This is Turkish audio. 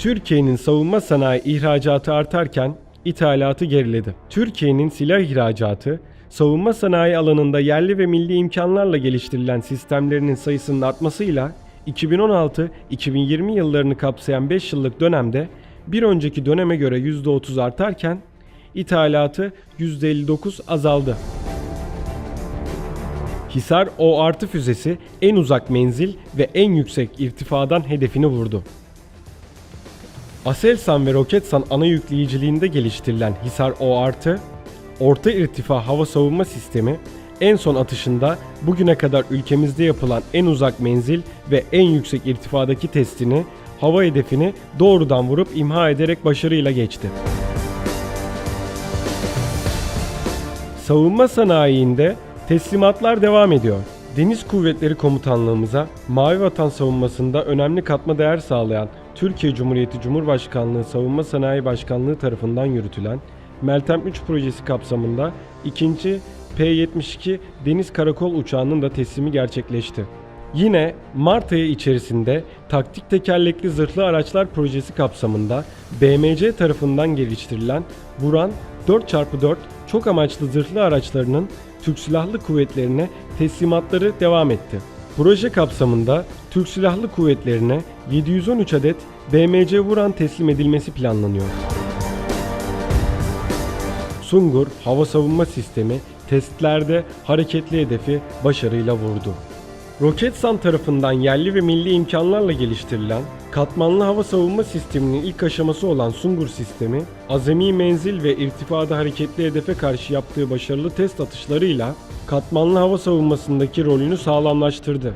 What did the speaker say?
Türkiye'nin savunma sanayi ihracatı artarken ithalatı geriledi. Türkiye'nin silah ihracatı, savunma sanayi alanında yerli ve milli imkanlarla geliştirilen sistemlerinin sayısının artmasıyla 2016-2020 yıllarını kapsayan 5 yıllık dönemde bir önceki döneme göre %30 artarken ithalatı %59 azaldı. Hisar O artı füzesi en uzak menzil ve en yüksek irtifadan hedefini vurdu. Aselsan ve Roketsan ana yükleyiciliğinde geliştirilen Hisar O artı, orta irtifa hava savunma sistemi en son atışında bugüne kadar ülkemizde yapılan en uzak menzil ve en yüksek irtifadaki testini hava hedefini doğrudan vurup imha ederek başarıyla geçti. Savunma sanayiinde teslimatlar devam ediyor. Deniz Kuvvetleri Komutanlığımıza Mavi Vatan savunmasında önemli katma değer sağlayan Türkiye Cumhuriyeti Cumhurbaşkanlığı Savunma Sanayi Başkanlığı tarafından yürütülen Meltem 3 projesi kapsamında ikinci P-72 Deniz Karakol uçağının da teslimi gerçekleşti. Yine Mart ayı içerisinde taktik tekerlekli zırhlı araçlar projesi kapsamında BMC tarafından geliştirilen Buran 4x4 çok amaçlı zırhlı araçlarının Türk Silahlı Kuvvetlerine teslimatları devam etti. Proje kapsamında Türk Silahlı Kuvvetlerine 713 adet BMC Vuran teslim edilmesi planlanıyor. Sungur hava savunma sistemi testlerde hareketli hedefi başarıyla vurdu. Roketsan tarafından yerli ve milli imkanlarla geliştirilen katmanlı hava savunma sisteminin ilk aşaması olan Sungur sistemi, azami menzil ve irtifada hareketli hedefe karşı yaptığı başarılı test atışlarıyla katmanlı hava savunmasındaki rolünü sağlamlaştırdı.